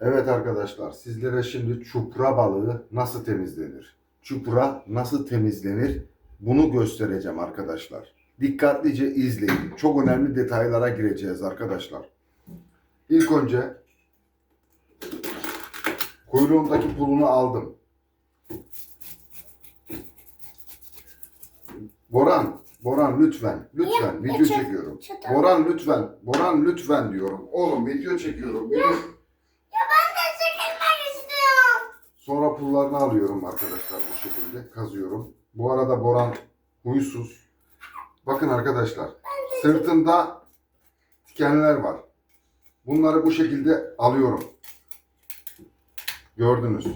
Evet arkadaşlar sizlere şimdi çupra balığı nasıl temizlenir? Çupra nasıl temizlenir? Bunu göstereceğim arkadaşlar. Dikkatlice izleyin. Çok önemli detaylara gireceğiz arkadaşlar. İlk önce kuyruğundaki pulunu aldım. Boran, Boran lütfen, lütfen video çekiyorum. Boran lütfen, Boran lütfen diyorum. Oğlum video çekiyorum. Bir dur. Ya ben de çekilmek istiyorum. Sonra pullarını alıyorum arkadaşlar bu şekilde kazıyorum. Bu arada Boran huysuz. Bakın arkadaşlar sırtında dikenler var. Bunları bu şekilde alıyorum. Gördünüz.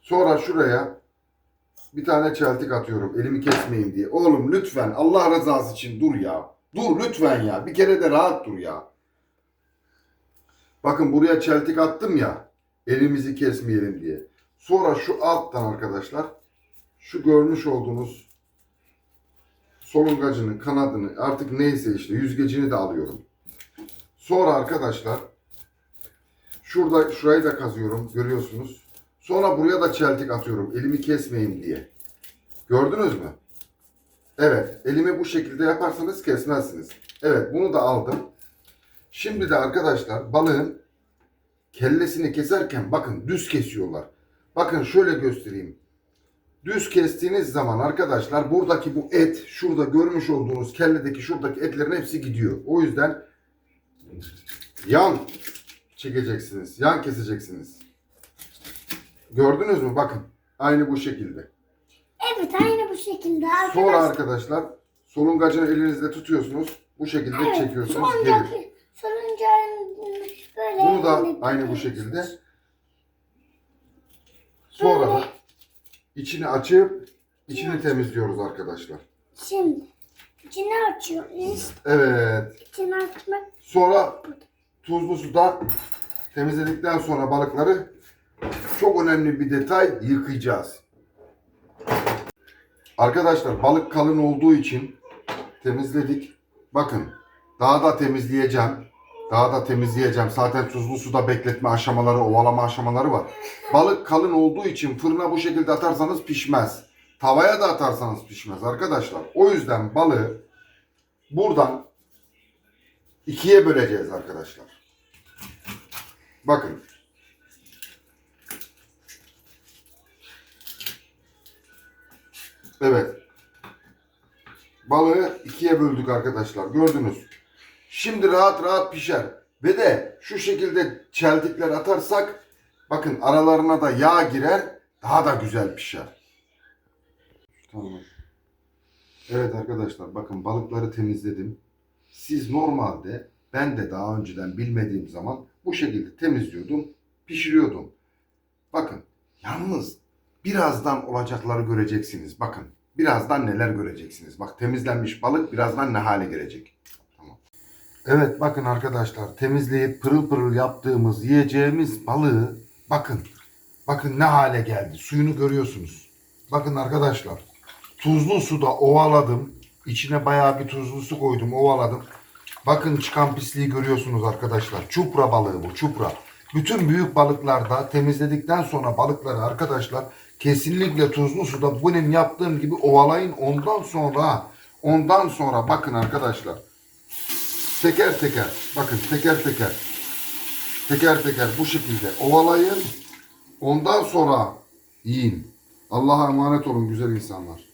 Sonra şuraya bir tane çeltik atıyorum elimi kesmeyin diye. Oğlum lütfen Allah rızası için dur ya. Dur lütfen ya. Bir kere de rahat dur ya. Bakın buraya çeltik attım ya elimizi kesmeyelim diye. Sonra şu alttan arkadaşlar şu görmüş olduğunuz solungacının kanadını artık neyse işte yüzgecini de alıyorum. Sonra arkadaşlar şurada şurayı da kazıyorum görüyorsunuz. Sonra buraya da çeltik atıyorum elimi kesmeyin diye. Gördünüz mü? Evet elimi bu şekilde yaparsanız kesmezsiniz. Evet bunu da aldım. Şimdi de arkadaşlar balığın kellesini keserken bakın düz kesiyorlar. Bakın şöyle göstereyim. Düz kestiğiniz zaman arkadaşlar buradaki bu et şurada görmüş olduğunuz kelledeki şuradaki etlerin hepsi gidiyor. O yüzden yan çekeceksiniz. Yan keseceksiniz. Gördünüz mü? Bakın. Aynı bu şekilde. Evet aynı bu şekilde arkadaşlar. Sonra arkadaşlar solungacını elinizde tutuyorsunuz. Bu şekilde Evet, çekiyorsunuz. Sonuncu, Gelir. Sonuncu böyle. Bunu da aynı bu şekilde. Sonra da içini açıp içini temizliyoruz arkadaşlar. Şimdi içini açıyoruz. Evet. İçini açmak. Sonra tuzlu suda temizledikten sonra balıkları çok önemli bir detay yıkayacağız. Arkadaşlar balık kalın olduğu için temizledik. Bakın daha da temizleyeceğim. Daha da temizleyeceğim. Zaten tuzlu suda bekletme aşamaları, ovalama aşamaları var. Balık kalın olduğu için fırına bu şekilde atarsanız pişmez. Tavaya da atarsanız pişmez arkadaşlar. O yüzden balığı buradan ikiye böleceğiz arkadaşlar. Bakın. Evet. Balığı ikiye böldük arkadaşlar. Gördünüz. Şimdi rahat rahat pişer. Ve de şu şekilde çeltikler atarsak bakın aralarına da yağ girer. Daha da güzel pişer. Tamam. Evet arkadaşlar bakın balıkları temizledim. Siz normalde ben de daha önceden bilmediğim zaman bu şekilde temizliyordum, pişiriyordum. Bakın yalnız birazdan olacakları göreceksiniz. Bakın birazdan neler göreceksiniz. Bak temizlenmiş balık birazdan ne hale gelecek. Evet bakın arkadaşlar temizleyip pırıl pırıl yaptığımız yiyeceğimiz balığı bakın. Bakın ne hale geldi. Suyunu görüyorsunuz. Bakın arkadaşlar tuzlu suda ovaladım. İçine bayağı bir tuzlu su koydum, ovaladım. Bakın çıkan pisliği görüyorsunuz arkadaşlar. Çupra balığı bu, çupra. Bütün büyük balıklarda temizledikten sonra balıkları arkadaşlar kesinlikle tuzlu suda benim yaptığım gibi ovalayın. Ondan sonra, ondan sonra bakın arkadaşlar. Teker teker, bakın teker teker. Teker teker bu şekilde ovalayın. Ondan sonra yiyin. Allah'a emanet olun güzel insanlar.